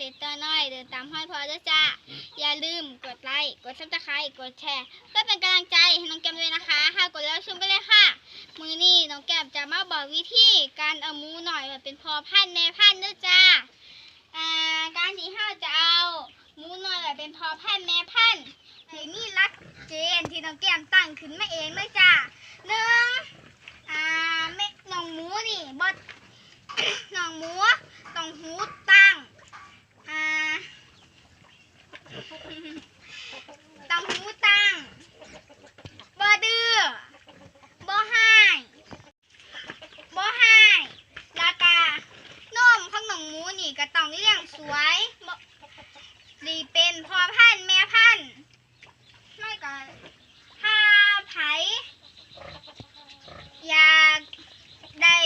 ษตรตัวน้อยเดินตามห้อยพอด้วยจ้าอย่าลืมกดไลค์กดซับสไครต์กดแชร์เพื่อเป็นกำลังใจให้น้องแก้มด้วยนะคะหากกดแล้วชมไปเลยค่ะ มือนี้น้องแก้มจะมาบอกวิธีการเอาหมูหน่อยมาเป็นพอพันธุ์แม่พันธุ์ด้วยจ้าอ่าการที่เราจะเอาหมูหน่อยแบบเป็นพอพันธุ์แม่พันธุ์หรือนี่รักเกณฑ์ที่น้องแก้มตั้งขึ้นมาเองเลยจ้าหนึ่งอ่าแม่น้องหมูนี่บดน้องหมูต้องหูตั้ง อ่า ต้องหูตั้งบ่ดื้อบ่ให้บ่ให้แล้วก็นมของน้องหมูนี่ก็ต้องเลี้ยง สวยดีเป็นพ่อพันธุ์แม่พันธุ์ไม่ก็ถ้าไผอยากได้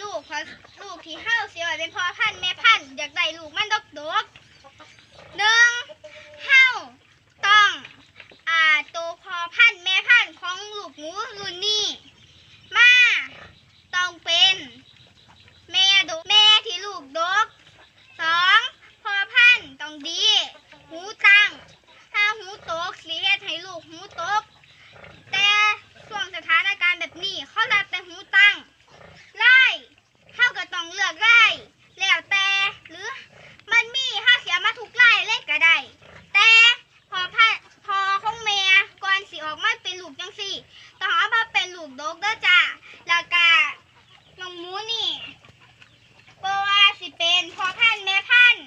ลูกเขาลูกที่เฮาเสียเป็นพ่อพันธุ์แม่พันธุ์อยากได้ลูกมันดกดกๆหนึ่งเฮาต้อง อ่าตัวพอพันธุ์แม่พันธุ์ของลูกหมูรุ่นนี้มาต้องเป็นแม่ดกแม่ที่ลูกดกสองพอพันธุ์ต้องดี หูตั้ง ถ้าหูตกสีเฮ็ดให้ลูกหูตก แต่ช่วงสถานการณ์แบบนี้เขารับแต่หูตั้งไล่เข้าก็ต้องเลือกไล่แล้วแต่หรือมันมีห้าเสียมาทุก ไล่เล่นก็ได้ แต่พอพะพอของแม่ก่อนสิออกมาเป็นลูกจังสี่ต้องเอามาเป็นลูกดกเด้อจ้าแล้วก็น้องหมูนี่เพราะว่าสิเป็นพอพันธุ์แม่พันธุ์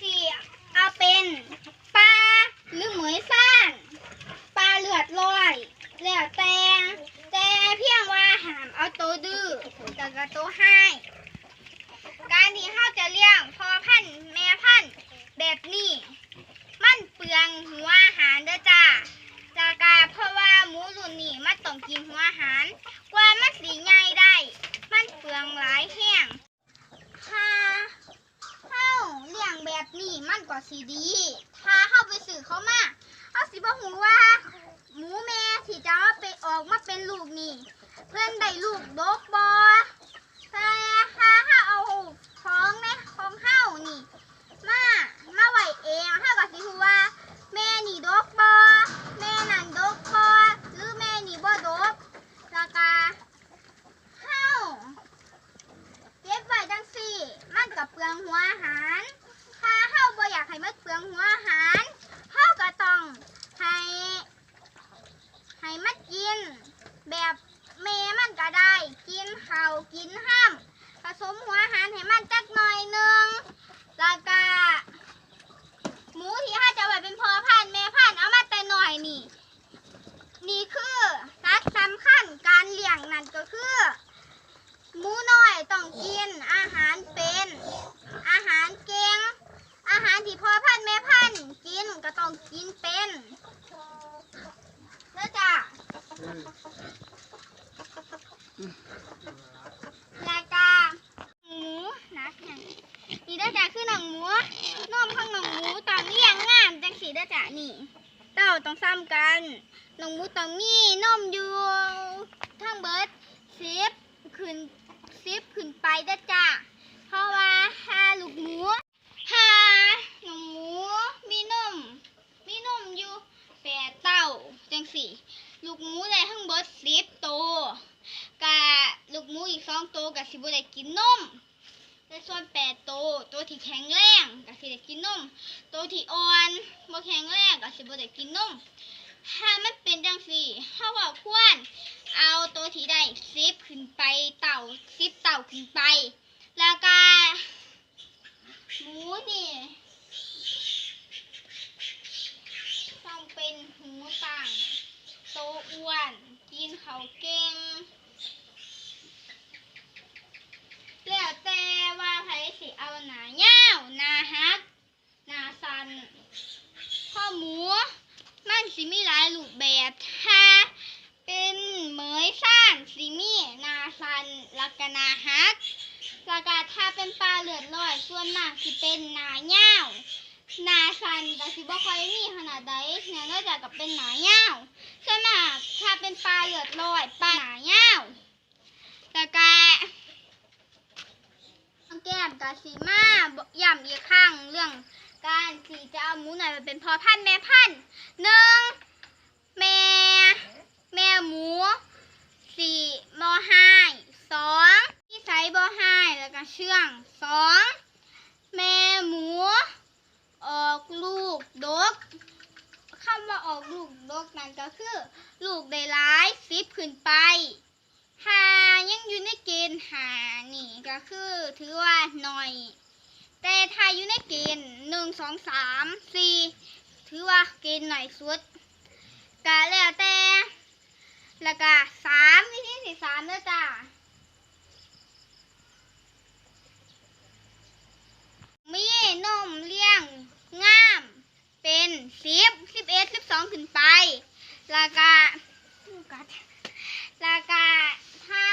สิเอาเป็นปลาหรือเหมยซ่านปลาเลือดลอยแล้วแต่แต่เพียงว่าหามเอาตัวดื้อแต่ก็ตัวให้ การที่เขาจะเลี้ยงพอพันธุ์แม่พันธุ์แบบนี้ มันเปลือง หัวอาหารเด้อจ้าจากาเพราะว่าหมูรุ่นนี้มันต้องกินหัวอาหาร กว่ามันสีใหญ่ได้ มันเปลืองหลายแห้งถ้าเข้าเลี้ยงแบบนี้มันก็สีดี ถ้าเข้าไปสื่อเขามาเขาสิบอกหูว่า หมูแม่ที่จะเอาไปออกมาเป็นลูกนี่ เพื่อนได้ลูกดกบอแต่ถ้าเขาเอาของในของเฮานี่ มา มาไหวเองถ้ากับสิฮูว่า แม่นี่ดกบอแม่นั่นดกบอหรือแม่นี่บ่ดกแล้วก็เฮาเก็บไว้จังสี่ มันกับเปลืองหัวอาหาร ถ้าเฮาบ่อยากให้มันเปลืองหัวอาหารเฮาก็ต้องให้ ให้มันกิน แบบแม่มันก็ได้ กินข้าวกินห้ามผสมหัวอาหารให้มันจักหน่อยหนึง แล้วก็หมูที่ห้าจะไว้เป็นพ่อพันธุ์แม่พันธุ์เอามาแต่หน่อยนี่ นี่คือสัดสำคัญการเลี้ยงนั่นก็คือ หมูน้อยต้องกินอาหารเป็น อาหารเก่งอาหารที่พ่อพันธุ์แม่พันธุ์กินก็ต้องกินเป็นเด้อจ้ะ แล้วก็หมูนะนี่ยนี่เด้อจ้ะคือหนังหมูนมข้างหนังหมูตอนนี้ยังงามจังสีเด้อจ้ะนี่ เต้าต้องซ้ำกันหนังหมูต้องมีนมอยู่ทั้งเบิร์ดสิบขึ้นสิบขึ้นไปเด้อจ้ะเพราะว่าห้าลูกหมูห้าหนังหมูมีนมมีนมอยู่แปดเต้าจ ลูกหมูได้ทั้งเบิดสิบตัวกะลูกหมูอีกสองตัวกะสิบ่ได้กินนมในส่วนแปดโตวตัวที่แข็งแรงก็สิได้กินนมตัวที่อ่อนบ่แข็งแรงก็สิบ่ได้กินนมถ้ามันเป็นจังซี่เฮาว่าควรเอาตัวที่ได้สิบขึ้นไปเต่าสิบเต่าขึ้นไป แล้วก็หมูนี่ต้องเป็นหูต่างโต อ้วน กินเขาเก่ง แล้วแต่ว่าใครสิเอาหนาเย้าหนาฮักหนาสันข้อหมู มันสิมีหลายรูปแบบถ้าเป็นเหมยซ่านสิมีหนาสันล้วก็หนาฮักล้วก็ถ้าเป็นปลาเหลือดลอยส่วนมากสิเป็นหนาเย้าหนาสันก็สิบ่ค่อยมีขนาดใดเนี่ยนอกจากกับเป็นหนาเย้า วส่วนากถ้าเป็นปลาเลือดลอยปลาหนาเย้าแล้วก็แก้มกาซีมาย้ำอีกครั้งเรื่องการที่จะเอาหมูหน่อยมาเป็นพ่อพันแม่พันหนึ่งแม่แม่หมูสี่บอไฮสองที่ใส่บอไฮแล้วก็เชื่องสองแม่หมู ออกลูกดก คำว่าออกลูกดกนั่นก็คือ ลูกได้หลายสิบขึ้นไปหายังอยู่ในเกณฑ์หานี่ก็คือถือว่าหน่อย แต่ถ้าอยู่ในเกณฑ์หนึ่งสองสามสี่ถือว่าเกณฑ์หน่อยสุดกะแล้วแต่แล้วก็สามวิธีที่สามเด้อจ้ามีนมเลี้ยงงาม เป็นสิบสิบเอ็ดสิบสองขึ้นไปแล้วก็แล้วก็ถ้า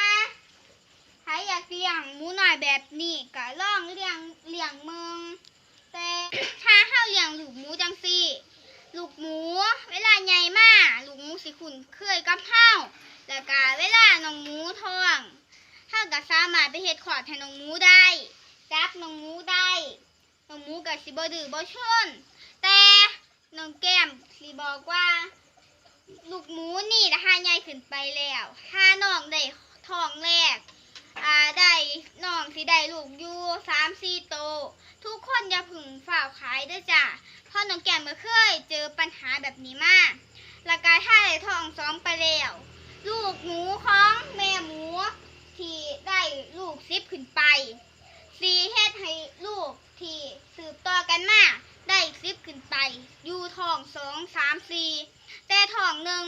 ถ้าอยากเลี้ยงหมูหน่อยแบบนี้ก็ลองเลี้ยงเลี้ยงเมืองแต่ถ้าเฮาเลี้ยงลูกหมูจังซี่ลูกหมู เวลาใหญ่มากลูกหมูสิขุนเคยกับเฮาแล้วก็เวลาน้องหมูท้องเฮาก็สามารถไปเฮ็ดขอดให้น้องหมูได้จับน้องหมูได้น้องหมูก็สิบ่ดื้อบ่ชน น้องแก้มสิบอกว่า ลูกหมูนี่นะคะใหญ่ขึ้นไปแล้วถ้าน้องได้ท้องแรกอ่าได้น้องสิได้ลูกอยู่สามสี่โต ทุกคนอย่าผึ่งฝ่าวขายด้วยจ้ะเพราะน้องแก้มก็เคยเจอปัญหาแบบนี้มาแล้วก็ถ้าได้ท้องสองไปแล้วลูกหมูของแม่หมูที่ได้ลูกซิบขึ้นไปสีเฮ็ดให้ลูกที่สืบต่อกันมา ได้ซิบขึ้นไป อยู่ท้องสองสามสี่แต่ท้องหนึ่ง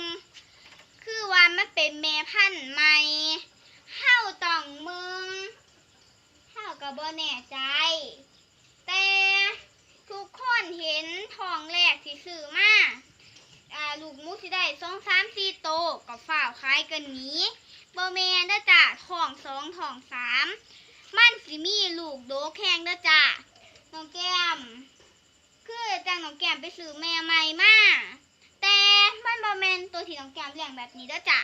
คือว่ามันเป็นแม่พันธุ์ใหม่เฮาต้องมึงเฮาก็บ่แน่ใจ แต่ทุกคนเห็นทองแรกที่ซื้อมาอ่าลูกหมูที่ได้สองสามสี่โตก็ฝ่าวขายกันนี้บอแมนเด้อจ้ะท้องสองทองสามมันสิมีลูกโดแข็งเด้อจ้ะน้องแก้ม คือจังน้องแก้มไปซื้อแม่ใหม่มาแต่มันบอแมนตัวที่น้องแก้มเลี้ยงแบบนี้ด้อจ้ะ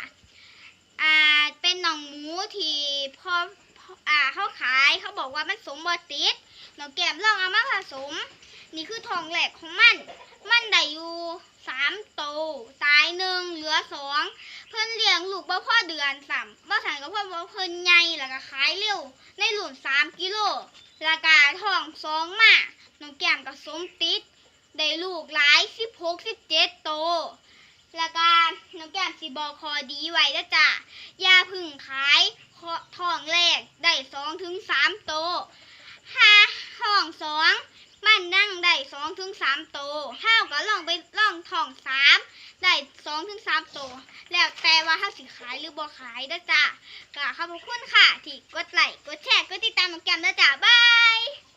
อ่าเป็นน้องหมูที่พออ่าเขาขายเขาบอกว่ามันสมบติดน้องแก้มลองเอามาผสม นี่คือทองแหลกของมัน มันได้อยู่สามโตวตายหนึ่งเหลือสองเพิ่นเลี้ยงลูกบ่พ่อเดือนสามบ่ทันก็เพราะว่เพิ่นใหญ่แล้วก็ขายเร็วในหลุนสามกิโลแล้วก็ท้องสองมา น้องแก้มก็สมติดได้ลูกหลายสิบหกสิบเจ็ดโตวแล้วก็น้องแก้มสิบอกคอดีไว้เด้อจ้ะอย่าพึ่งขายขอทองแรกได้สองถึงสามโตวห้าท้องสองมันนั่งได้สองถึงสามโตวห้าวก็ล่องไปล่องทองสามได้สองถึงสามตัวแล้วแต่ว่าถ้าสิขายหรือบ่ขายเด้อจ้ะก็ขอบคุณค่ะ ที่กดไลค์กดแชร์กดติดตามน้องแก้มเด้อจ้ะบาย